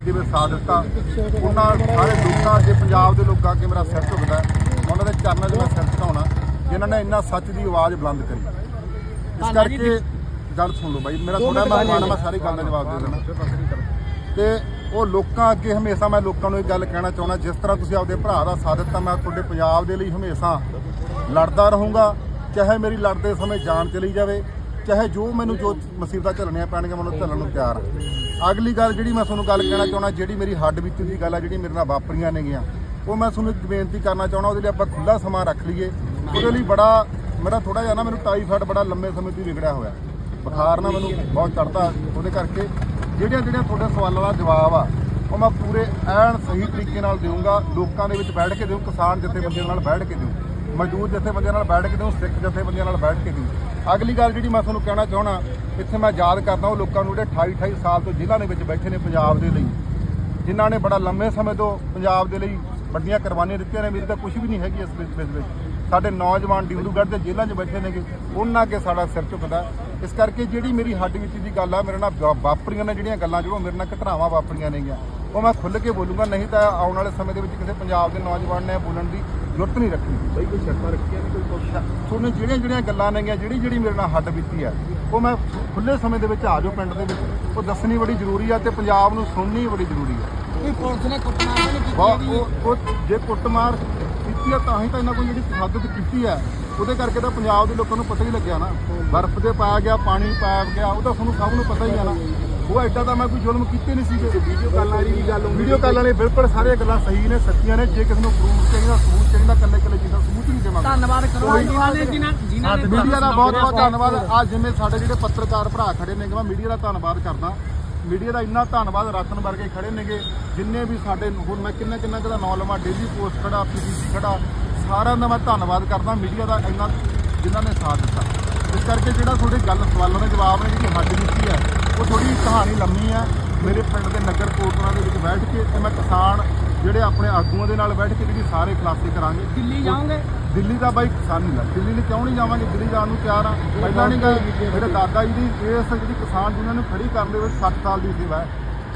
ਦੇ ਵਿੱਚ ਸਾਥ ਦਿੱਤਾ। ਉਹਨਾਂ ਸਾਰੇ ਲੋਕਾਂ ਅੱਗੇ ਪੰਜਾਬ ਦੇ ਲੋਕਾਂ ਅੱਗੇ ਮੇਰਾ ਸਿਰ ਝੁਕਦਾ ਉਹਨਾਂ ਦੇ ਚਰਨਾਂ 'ਚ ਮੈਂ ਸਿਰ ਝੁਕਾਉਣਾ। ਜਿਨ੍ਹਾਂ ਨੇ ਇੰਨਾ ਸੱਚ ਦੀ ਆਵਾਜ਼ ਬੁਲੰਦ ਕਰੀ। ਇਸ ਕਰਕੇ ਗੱਲ ਸੁਣ ਲਓ ਬਾਈ ਮੇਰਾ ਥੋੜਾ ਆ, ਮੈਂ ਸਾਰੀ ਗੱਲ ਦਾ ਜਵਾਬ ਦੇ ਦੇਣਾ ਤੇ ਉਹ ਲੋਕਾਂ ਅੱਗੇ ਹਮੇਸ਼ਾ ਮੈਂ ਲੋਕਾਂ ਨੂੰ ਇਹ ਗੱਲ ਕਹਿਣਾ ਚਾਹੁੰਦਾ ਜਿਸ ਤਰ੍ਹਾਂ ਤੁਸੀਂ ਆਪਦੇ ਭਰਾ ਦਾ ਸਾਥ ਦਿੱਤਾ ਮੈਂ ਤੁਹਾਡੇ ਪੰਜਾਬ ਦੇ ਲਈ ਹਮੇਸ਼ਾ ਲੜਦਾ ਰਹੂੰਗਾ। ਚਾਹੇ ਮੇਰੀ ਲੜਦੇ ਸਮੇਂ ਜਾਨ ਚਲੀ ਜਾਵੇ ਚਾਹੇ ਜੋ ਮੈਨੂੰ ਜੋ ਮੁਸੀਬਤਾਂ ਝੱਲਣੀਆਂ ਪੈਣਗੀਆਂ ਮੈਨੂੰ ਝੱਲਣ ਨੂੰ ਤਿਆਰ ਹਾਂ। ਅਗਲੀ ਗੱਲ ਜਿਹੜੀ ਮੈਂ ਤੁਹਾਨੂੰ ਗੱਲ ਕਹਿਣਾ ਚਾਹੁੰਦਾ, ਜਿਹੜੀ ਮੇਰੀ ਹੱਡ ਵਿੱਚ ਦੀ ਗੱਲ ਆ, ਜਿਹੜੀ ਮੇਰੇ ਨਾਲ ਵਾਪਰੀਆਂ ਨੇਗੀਆਂ, ਉਹ ਮੈਂ ਤੁਹਾਨੂੰ ਇੱਕ ਬੇਨਤੀ ਕਰਨਾ ਚਾਹੁੰਦਾ, ਉਹਦੇ ਲਈ ਆਪਾਂ ਖੁੱਲਾ ਸਮਾਂ ਰੱਖ ਲਈਏ। ਉਹਦੇ ਲਈ ਬੜਾ, ਮੇਰਾ ਥੋੜਾ ਜਿਹਾ ਨਾ ਮੈਨੂੰ ਟਾਈਫਾਇਡ ਬੜਾ ਲੰਮੇ ਸਮੇਂ ਤੋਂ ਵਿਗੜਿਆ ਹੋਇਆ। ਬੁਖਾਰ ਨਾ ਮੈਨੂੰ ਬਹੁਤ ਚੜਦਾ ਉਹਦੇ ਕਰਕੇ। ਜਿਹੜੀਆਂ ਜਿਹੜੀਆਂ ਤੁਹਾਡੇ ਸਵਾਲਾਂ ਦਾ ਜਵਾਬ ਆ, ਉਹ ਮੈਂ ਪੂਰੇ ਐਨ ਸਹੀ ਤਰੀਕੇ ਨਾਲ ਦੇਵਾਂਗਾ ਲੋਕਾਂ ਦੇ ਵਿੱਚ ਬੈਠ ਕੇ ਦਿਉ ਕਿਸਾਨ ਜਥੇਬੰਦੀਆਂ ਨਾਲ ਬੈਠ ਕੇ ਦਿਉ ਮਜ਼ਦੂਰ ਜਥੇਬੰਦੀਆਂ ਨਾਲ ਬੈਠ ਕੇ ਦਿਉ ਸਿੱਖ ਜਥੇਬੰਦੀਆਂ ਨਾਲ ਬੈਠ ਕੇ ਦਿਉ ਅਗਲੀ ਗੱਲ ਜਿਹੜੀ ਮੈਂ ਤੁਹਾਨੂੰ ਕਹਿਣਾ ਚਾਹਣਾ ਇੱਥੇ ਮੈਂ ਯਾਦ ਕਰਦਾ ਉਹ ਲੋਕਾਂ ਨੂੰ ਜਿਹੜੇ 28 28 ਸਾਲ ਤੋਂ ਜ਼ਿਲ੍ਹਾ ਦੇ ਵਿੱਚ ਬੈਠੇ ਨੇ ਪੰਜਾਬ ਦੇ ਲਈ। ਜਿਨ੍ਹਾਂ ਨੇ ਬੜਾ ਲੰਮੇ ਸਮੇਂ ਤੋਂ ਪੰਜਾਬ ਦੇ ਲਈ ਵੱਡੀਆਂ ਕੁਰਬਾਨੀਆਂ ਦਿੱਤੀਆਂ ਨੇ, ਮੇਰੀ ਤਾਂ ਕੁਝ ਵੀ ਨਹੀਂ ਹੈਗੀ ਇਸ ਵਿੱਚ ਇਸ ਵਿੱਚ। ਸਾਡੇ ਨੌਜਵਾਨ ਡਿਬਰੂਗੜ੍ਹ ਦੇ ਜੇਲ੍ਹਾਂ 'ਚ ਬੈਠੇ ਨੇਗੇ, ਉਹਨਾਂ ਅੱਗੇ ਸਾਡਾ ਸਿਰ ਝੁਕਦਾ। ਇਸ ਕਰਕੇ ਜਿਹੜੀ ਮੇਰੀ ਹੱਡ ਵਿੱਚ ਦੀ ਗੱਲ ਆ, ਮੇਰੇ ਨਾਲ ਵਾਪਰੀਆਂ ਨੇ ਜਿਹੜੀਆਂ ਗੱਲਾਂ, ਜਿਹੜੀਆਂ ਮੇਰੇ ਨਾਲ ਘਟਨਾਵਾਂ ਵਾਪਰੀਆਂ ਨੇਗੀਆਂ। ਉਹ ਮੈਂ ਖੁੱਲ੍ਹ ਕੇ ਬੋਲੂੰਗਾ ਨਹੀਂ ਤਾਂ ਆਉਣ ਵਾਲੇ ਸਮੇਂ ਦੇ ਵਿੱਚ ਕਿਸੇ ਪੰਜਾਬ ਦੇ ਨੌਜਵਾਨ ਨੇ ਬੋਲਣ ਦੀ ਜ਼ਰੂਰਤ ਨਹੀਂ ਰੱਖਣੀ। ਬਈ ਕੋਈ ਸ਼ਰਤਾਂ ਰੱਖੀਆਂ ਨੇ ਕੋਈ ਕੁਛ? ਤੁਹਾਨੂੰ ਜਿਹੜੀਆਂ ਜਿਹੜੀਆਂ ਗੱਲਾਂ ਨੇਗੀਆਂ ਜਿਹੜੀ ਜਿਹੜੀ ਮੇਰੇ ਨਾਲ ਹੱਡ ਬੀਤੀ ਆ ਉਹ ਮੈਂ ਖੁੱਲੇ ਸਮੇਂ ਦੇ ਵਿੱਚ ਆ ਜਾਓ ਪਿੰਡ ਦੇ ਵਿੱਚ। ਉਹ ਦੱਸਣੀ ਬੜੀ ਜ਼ਰੂਰੀ ਆ ਤੇ ਪੰਜਾਬ ਨੂੰ ਸੁਣਨੀ ਬੜੀ ਜ਼ਰੂਰੀ ਆ। ਕੋਈ ਪੁਲਿਸ ਨੇ ਕੁੱਟਮਾਰ ਨਹੀਂ ਕੀਤੀ? ਉਹ ਉਹ ਜੇ ਕੁੱਟਮਾਰ ਕੀਤੀ ਆ ਤਾਂ ਹੀ ਤਾਂ ਇਹਨਾਂ ਕੋਈ ਜਿਹੜੀ ਤਸ਼ੱਦਦ ਕੀਤੀ ਆ। ਉਹਦੇ ਕਰਕੇ ਤਾਂ ਪੰਜਾਬ ਦੇ ਲੋਕਾਂ ਨੂੰ ਪਤਾ ਹੀ ਲੱਗਿਆ ਨਾ। ਬਰਫ਼ ਦੇ ਪਾਇਆ ਗਿਆ ਪਾਣੀ ਪਾਇਆ ਗਿਆ ਉਹ ਤਾਂ ਤੁਹਾਨੂੰ ਸਭ ਨੂੰ ਪਤਾ ਹੀ ਆ ਨਾ। ਉਹ ਐਡਾ ਤਾਂ ਮੈਂ ਕੋਈ ਜ਼ੁਲਮ ਕੀਤੇ ਨਹੀਂ ਸੀਗੇ। ਵੀਡੀਓ ਕਾਲ ਵਾਲੀ ਵੀ ਗੱਲ ਹੁੰਦੀ ਵੀਡੀਓ ਕਾਲ ਵਾਲੇ ਬਿਲਕੁਲ ਸਾਰੀਆਂ ਗੱਲਾਂ ਸਹੀ ਨੇ ਸੱਚੀਆਂ ਨੇ। ਜੇ ਕਿਸੇ ਨੂੰ ਪ੍ਰੂਫ ਚਾਹੀਦਾ ਸਬੂਤ ਚਾਹੀਦਾ ਕੱਲੇ ਕੱਲੇ ਚੀਜ਼ਾਂ ਸਬੂਤ ਨਹੀਂ ਦੇਵਾਂਗੇ। ਧੰਨਵਾਦ ਕਰੋ। ਕੋਈ ਉਹਨਾਂ ਨੇ ਜਿਨ੍ਹਾਂ ਜਿਨ੍ਹਾਂ ਨੇ ਮੀਡੀਆ ਦਾ ਬਹੁਤ ਬਹੁਤ ਧੰਨਵਾਦ। ਆ ਜਿਵੇਂ ਸਾਡੇ ਜਿਹੜੇ ਪੱਤਰਕਾਰ ਭਰਾ ਖੜੇ ਨੇਗੇ ਮੈਂ ਮੀਡੀਆ ਦਾ ਧੰਨਵਾਦ ਕਰਦਾ। ਮੀਡੀਆ ਦਾ ਇੰਨਾ ਧੰਨਵਾਦ ਰਤਨ ਵਰਗੇ ਖੜੇ ਨੇਗੇ ਜਿੰਨੇ ਵੀ ਸਾਡੇ ਹੁਣ ਮੈਂ ਕਿੰਨਾ ਕਿੰਨਾ ਦਾ ਨਾਂ ਲਵਾਂ ਡੇਲੀ ਪੋਸਟ ਖੜਾ ਪੀਬੀਸੀ ਖੜਾ ਸਾਰਿਆਂ ਦਾ ਮੈਂ ਧੰਨਵਾਦ ਕਰਦਾ। ਮੀਡੀਆ ਦਾ ਇੰਨਾ ਜਿਨ੍ਹਾਂ ਨੇ ਸਾਥ ਦਿੱਤਾ। ਇਸ ਕਰਕੇ ਜਿਹੜਾ ਤੁਹਾਡੇ ਗੱਲ ਸਵਾਲਾਂ ਦੇ ਜਵਾਬ ਨੇ ਜਿਹੜੀ ਹੱਡ ਦਿੱਤੀ ਹੈ ਉਹ ਥੋੜੀ ਕਹਾਣੀ ਲੰਮੀ ਹੈ ਮੇਰੇ ਪਿੰਡ ਦੇ ਨਗਰ ਕੋਟਰਾਂ ਦੇ ਵਿੱਚ ਬੈਠ ਕੇ ਤੇ ਮੈਂ ਕਿਸਾਨ ਜਿਹੜੇ ਆਪਣੇ ਆਗੂਆਂ ਦੇ ਨਾਲ ਬੈਠ ਕੇ ਜਿਹੜੀ ਸਾਰੇ ਖੁਲਾਸੇ ਕਰਾਂਗੇ। ਦਿੱਲੀ ਜਾਓਗੇ? ਦਿੱਲੀ ਦਾ ਬਾਈ ਕਿਸਾਨੀ ਦਾ ਦਿੱਲੀ ਲਈ ਕਿਉਂ ਨਹੀਂ ਜਾਵਾਂਗੇ? ਦਿੱਲੀ ਜਾਣ ਨੂੰ ਤਿਆਰ ਆ। ਪਹਿਲਾਂ ਨਹੀਂ ਗਏ। ਮੇਰੇ ਦਾਦਾ ਜੀ ਦੀ ਇਸ ਜਿਹੜੀ ਕਿਸਾਨ ਜਿਹਨਾਂ ਨੂੰ ਖੜੀ ਕਰਨ ਦੇ ਵਿੱਚ 60 ਸਾਲ ਦੀ ਸੇਵਾ ਹੈ।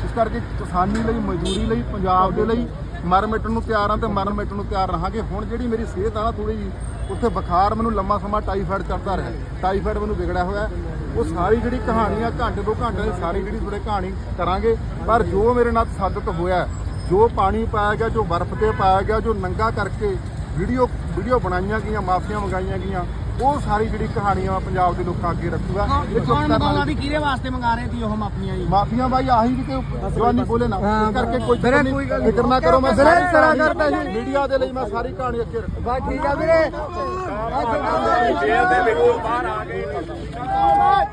ਇਸ ਕਰਕੇ ਕਿਸਾਨੀ ਲਈ ਮਜ਼ਦੂਰੀ ਲਈ ਪੰਜਾਬ ਦੇ ਲਈ ਮਰ ਮਿਟਣ ਨੂੰ ਤਿਆਰ ਆ ਤੇ ਮਰਨ ਮਿਟਣ ਨੂੰ ਤਿਆਰ ਰਹਾਂਗੇ। ਹੁਣ ਜਿਹੜੀ ਮੇਰੀ ਸਿਹਤ ਆ ਨਾ ਥੋੜੀ ਜੀ, ਉੱਥੇ ਬੁਖਾਰ ਮੈਨੂੰ ਲੰਮਾ ਸਮਾਂ ਟਾਈਫਾਇਡ ਚੜਦਾ ਰਿਹਾ। ਟਾਈਫਾਇਡ ਮੈਨੂੰ ਵਿਗੜਿਆ ਹੋਇਆ ਉਹ ਸਾਰੀ ਜਿਹੜੀ ਕਹਾਣੀ ਆ ਘੰਟੇ ਦੋ ਘੰਟੇ ਦੀ ਸਾਰੀ ਜਿਹੜੀ ਤੁਹਾਡੇ ਕਹਾਣੀ ਕਰਾਂਗੇ, ਪਰ ਜੋ ਮੇਰੇ ਨਾਲ ਤਸੱਦਦ ਹੋਇਆ ਜੋ ਪਾਣੀ ਪਾਇਆ ਗਿਆ, ਜੋ ਬਰਫ਼ ਤੇ ਪਾਇਆ ਗਿਆ, ਜੋ ਨੰਗਾ ਕਰਕੇ ਵੀਡੀਓ ਵੀਡੀਓ ਬਣਾਈਆਂ ਗਈਆਂ, ਮਾਫੀਆਂ ਮੰਗਾਈਆਂ ਗਈਆਂ ਉਹ ਸਾਰੀ ਜਿਹੜੀ ਕਹਾਣੀ ਆ ਪੰਜਾਬ ਦੇ ਲੋਕਾਂ ਅੱਗੇ ਰੱਖੂਗਾ। ਇਹ ਚੁੱਪ ਕੌਣ ਕਰਨ ਕਿਹਦੇ ਵਾਸਤੇ ਮੰਗਾ ਰਹੇ ਸੀ ਉਹ ਮਾਫੀਆਂ ਜੀ? ਮਾਫੀਆਂ ਬਾਈ ਆਹੀ ਕਿ ਜਵਾਨੀ ਬੋਲੇ ਨਾ। ਇਸ ਕਰਕੇ ਕੋਈ ਗੱਲ ਨਹੀਂ। ਫਿਕਰ ਨਾ ਕਰੋ ਮੈਂ ਸਾਰੀ ਕਰਾ ਕਹਾਣੀ ਕਰਤਾ ਜੀ। ਮੀਡੀਆ ਦੇ ਲਈ ਮੈਂ ਸਾਰੀ ਕਹਾਣੀ ਅੱਗੇ ਰੱਖੂਗਾ। ਬਸ ਠੀਕ ਆ ਵੀਰੇ। ਜੇਲ੍ਹ ਦੇ ਵਿੱਚੋਂ ਬਾਹਰ ਆ ਗਏ।